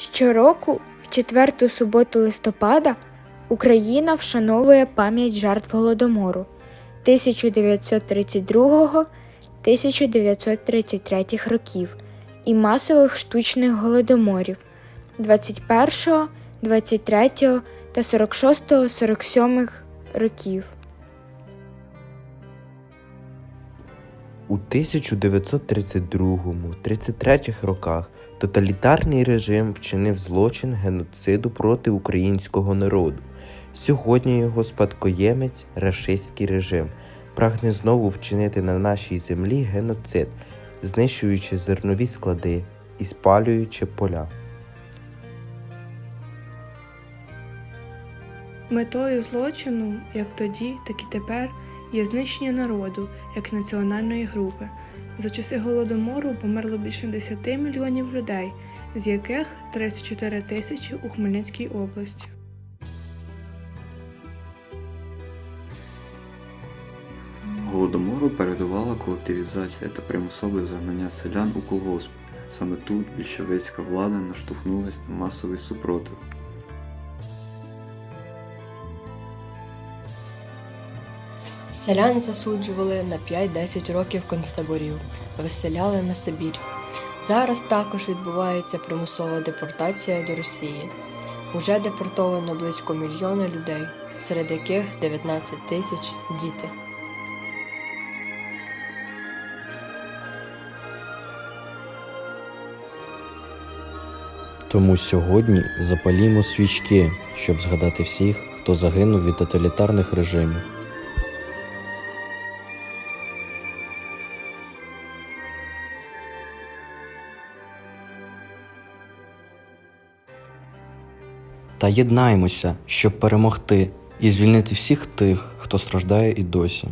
Щороку, в четверту суботу листопада, Україна вшановує пам'ять жертв Голодомору 1932-1933 років і масових штучних голодоморів 21, 23 та 46-47 років. 1932-33 роках тоталітарний режим вчинив злочин геноциду проти українського народу. Сьогодні його спадкоємець, рашистський режим, прагне знову вчинити на нашій землі геноцид, знищуючи зернові склади і спалюючи поля. Метою злочину, як тоді, так і тепер, є знищення народу як національної групи. За часи голодомору померло більше 10 мільйонів людей, з яких 34 тисячі у Хмельницькій області. Голодомору передувала колективізація та примусове загнання селян у колгосп. Саме тут більшовицька влада наштовхнулась на масовий супротив. Селян засуджували на 5-10 років концтаборів, виселяли на Сибір. Зараз також відбувається примусова депортація до Росії. Уже депортовано близько мільйона людей, серед яких 19 тисяч діти. Тому сьогодні запалімо свічки, щоб згадати всіх, хто загинув від тоталітарних режимів. Та єднаємося, щоб перемогти і звільнити всіх тих, хто страждає і досі.